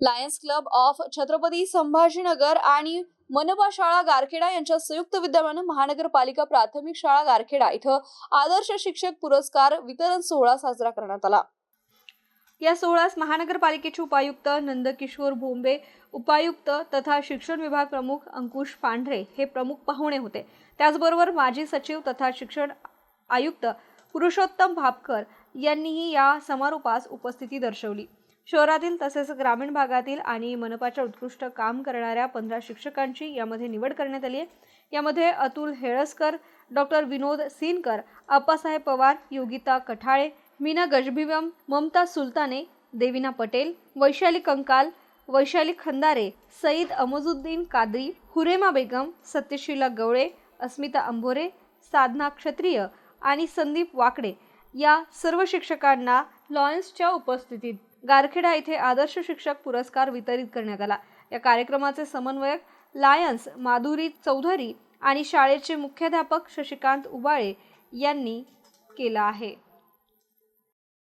Lions club of Chhatrapati Sambhajinagar आणि मनपा शाळा गारखेडा यांच्या संयुक्त विद्यमानं महानगरपालिका प्राथमिक शाळा गारखेडा इथं आदर्श शिक्षक पुरस्कार वितरण सोहळा साजरा करण्यात आला. या सोहळ्यास महानगरपालिकेचे उपायुक्त नंदकिशोर भोंबे उपायुक्त तथा शिक्षण विभाग प्रमुख अंकुश पांढरे हे प्रमुख पाहुणे होते. त्याचबरोबर माजी सचिव तथा शिक्षण आयुक्त पुरुषोत्तम भापकर यांनीही या समारोपास उपस्थिती दर्शवली. शहरातील तसेच ग्रामीण भागातील आणि मनपाच्या उत्कृष्ट काम करणाऱ्या पंधरा शिक्षकांची यामध्ये निवड करण्यात आली आहे. यामध्ये अतुल हेळसकर डॉक्टर विनोद सिनकर अप्पासाहेब पवार योगिता कठाळे मीना गजभिवम ममता सुलताने देविना पटेल वैशाली कंकाल वैशाली खंदारे सईद अमजुद्दीन कादरी हुरेमा बेगम सत्यशीला गवळे अस्मिता अंभोरे साधना क्षत्रिय आणि संदीप वाकडे या सर्व शिक्षकांना लॉयन्सच्या उपस्थितीत गारखेडा येथे आदर्श शिक्षक पुरस्कार वितरित करण्यात आला. या कार्यक्रमाचे समन्वयक लायन्स माधुरी चौधरी आणि शाळेचे मुख्याध्यापक शशिकांत उबाळे यांनी केला आहे.